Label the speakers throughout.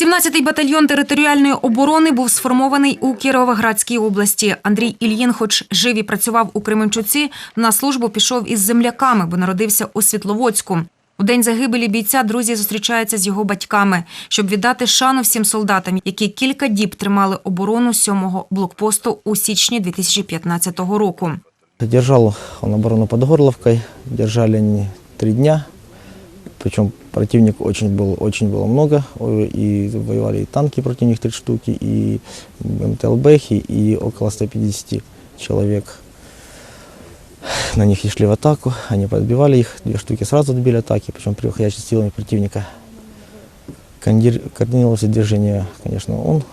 Speaker 1: 17-й батальйон територіальної оборони був сформований у Кіровоградській області. Андрій Ільїн, хоч жив і працював у Кременчуці, на службу пішов із земляками, бо народився у Світловодську. У день загибелі бійця друзі зустрічаються з його батьками, щоб віддати шану всім солдатам, які кілька діб тримали оборону сьомого блокпосту у січні 2015 року.
Speaker 2: Держал он оборону под Горловкой, держали три дня. Причем противник очень был, очень было много, э, и воевали и танки против них три штуки, и МТЛБХи, и около 150 человек. На них и шли в атаку, они подбивали их, две штуки сразу отбили атаки, причем превосходящими силами противника. Кондир- Координировался движение, конечно, он,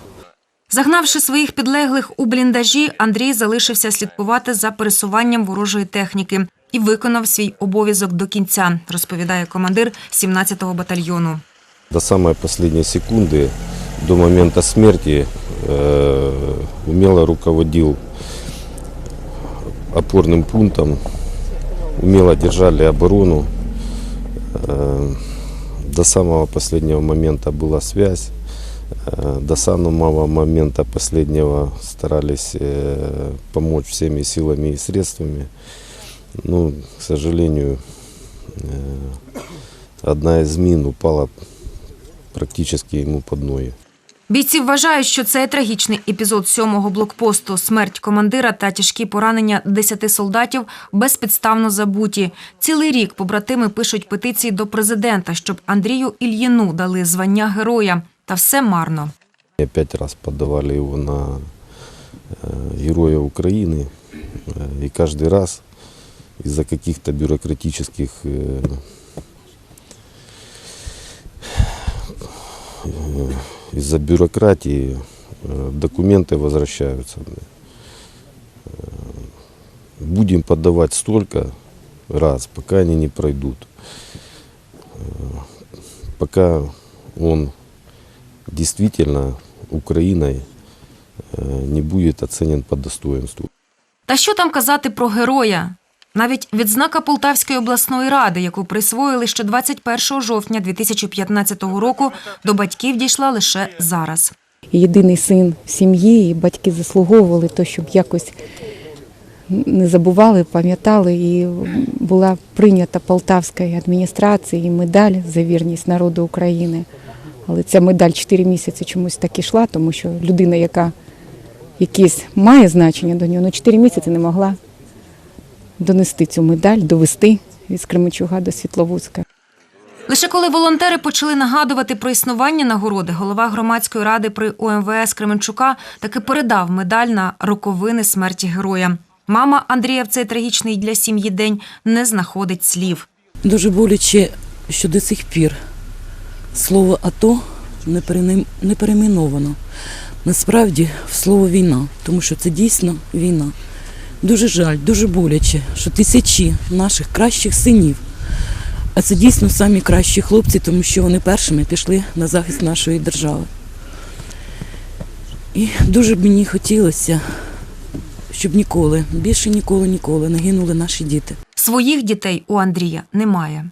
Speaker 1: Загнавши своїх підлеглих у бліндажі, Андрій залишився слідкувати за пересуванням ворожої техніки і виконав свій обов'язок до кінця, розповідає командир 17-го батальйону.
Speaker 3: До самой последней секунды, до момента смерти, э, умело руководил опорным пунктом, умело держали оборону. Э, До самого последнего момента была связь. Э, До самого момента последнего старались э, помочь всеми силами и средствами. Ну, к сожалению, э, одна из мин упала практически ему под ноги.
Speaker 1: Бійці вважають, що це трагічний епізод сьомого блокпосту, смерть командира та тяжкі поранення десяти солдатів безпідставно забуті. Цілий рік побратими пишуть петиції до президента, щоб Андрію Ільїну дали звання героя. Та все марно.
Speaker 3: И Пять раз подавали его на э, Героя Украины. Э, И каждый раз из-за каких-то бюрократических э, э, из-за бюрократии э, документы возвращаются. Э, Будем подавать столько раз, пока они не пройдут. Э, Пока он действительно Украиной э, не будет оценен по достоинству.
Speaker 1: Та що там казати про героя? Навіть відзнака Полтавської обласної ради, яку присвоїли ще 21 жовтня 2015 року, до батьків дійшла лише зараз.
Speaker 4: єдиний син сім'ї, і батьки заслуговували то, щоб якось не забували, пам'ятали. І була прийнята Полтавською адміністрацією медаль за вірність народу України. Але ця медаль 4 місяці чомусь так ішла, тому що людина, яка якесь має значення до нього, ну 4 місяці не могла донести цю медаль, довести від Кременчуга до Світловодська.
Speaker 1: Лише коли волонтери почали нагадувати про існування нагороди, голова громадської ради при УМВС Кременчука таки передав медаль на роковини смерті героя. Мама Андрія в цей трагічний для сім'ї день не знаходить слів.
Speaker 5: Дуже боляче, що до сих пір слово АТО не перейменовано. Насправді в слово війна, тому що це дійсно війна. Дуже жаль, дуже боляче, що тисячі наших кращих синів, а це дійсно самі кращі хлопці, тому що вони першими пішли на захист нашої держави. І дуже б мені хотілося, щоб ніколи, більше ніколи, ніколи не гинули наші діти.
Speaker 1: Своїх дітей у Андрія немає.